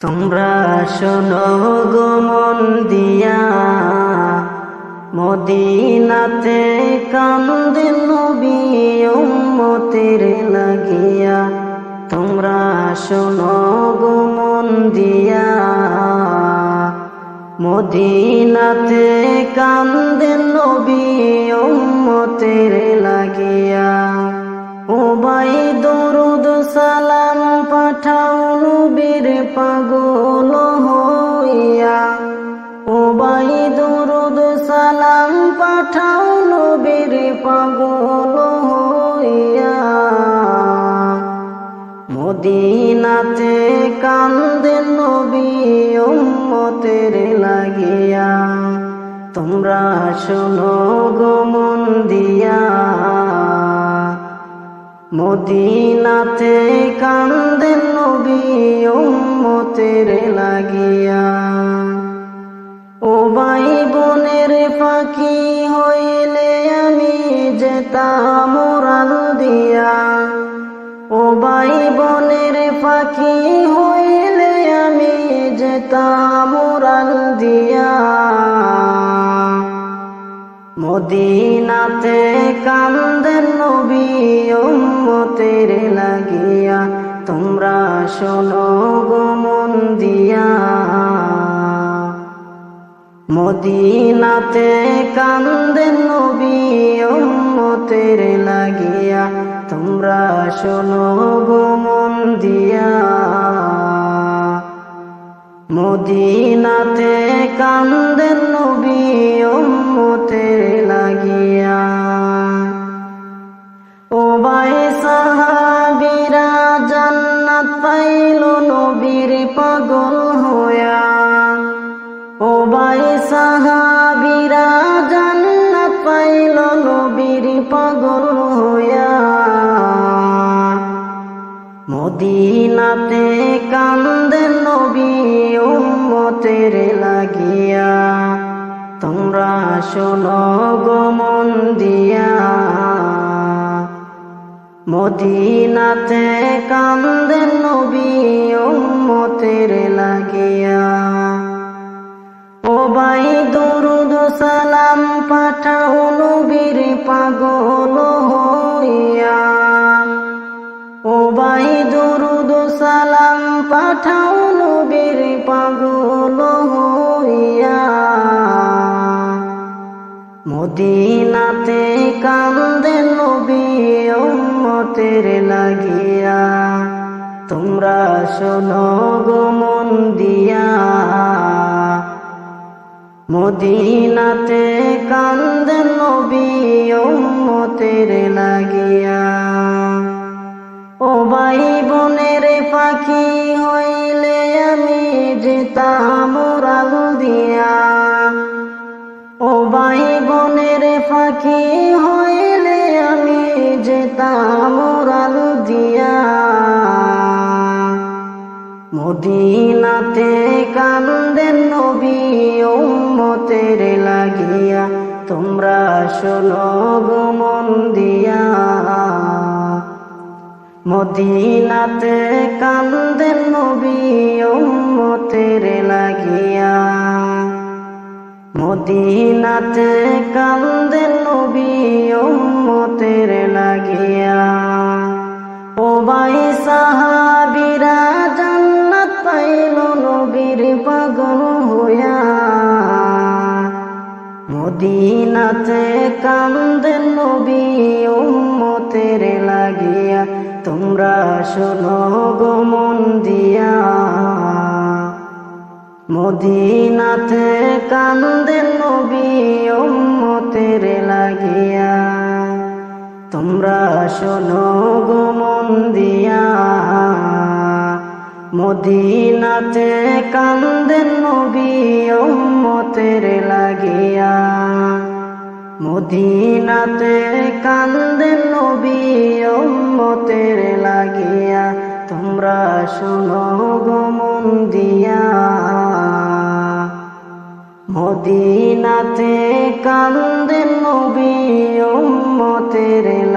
তোমরা শোনো গো মন দিয়া। মদিনাতে কান্দে নবী লাগিয়া। তোমরা শোনো গো মন দিয়া। মদিনাতে কান্দে নবী লাগিয়া। ওবাই দরুদ সালাম পাঠাও নবীর পাগল মদিনাতে কান্দে নবী উম্মতের লাগিয়া। তোমরা শোনো গো মন দিয়া। মদিনাতে কান্দে নবী উম্মতের লাগিয়া। ও ভাই বোনের যেতাম রাল দিয়া, ও ভাই বোনের পাখি হইলে আমি যেতাম রাল দিয়া। মদিনাতে কান্দেন নবী উম্মতের লাগিয়া, তোমরা শোনো গো মদিনাতে কান্দে নবী উম্মতের লাগিয়া তোমরা শোনো গো মন দিয়া। মদিনাতে কান্দে নবী উম্মতের ভাই সাহাবিরা জান্নাত পাইল নবীর পাগল হইয়া। মদিনাতে নবী উম্মতের লাগিয়া। তোমরা শোনো গো মন দিয়া। মদিনাতে কান্দে নবী পাগল হইয়া। ও ভাই, দরুদ সালাম পাঠাও নবীর পাগল হইয়া। মদিনাতে কান্দে নবী উম্মতের লাগিয়া। তোমরা শোনো গো মন দিয়া। মদিনাতে কান্দে পাখি হইলে আমি যেতাম দিয়া? ও ভাই বোনের পাখি হইলে আমি যেতাম রাল দিয়া। মদিনাতে কান্দেন নবী উম্মতের লাগিয়া। তোমরা শোনো গো মন দিয়া মদিনাতে কান্দেন নবী উম্মতের লাগিয়া। মদিনাতে কান্দেন নবী উম্মতের লাগিয়া। ও ভাই সাহাবিরা জান্নাত পাইল নবীর পাগল হইয়া। মদিনাতে কান্দেন নবী উম্মতের লাগিয়া। তোমরা শোনো গো মন দিয়া। মদিনাতে কান্দেন নবী লাগিয়া। তোমরা শোনো গো মন দিয়া। মদিনাতে কান্দেন নবী লাগিয়া। মদিনাতে কান্দে নবী অম্মতের লাগিয়া। তোমরা শোনো গমন দিয়া। মদিনাতে কান্দে নবী উম্মতের লাগিয়া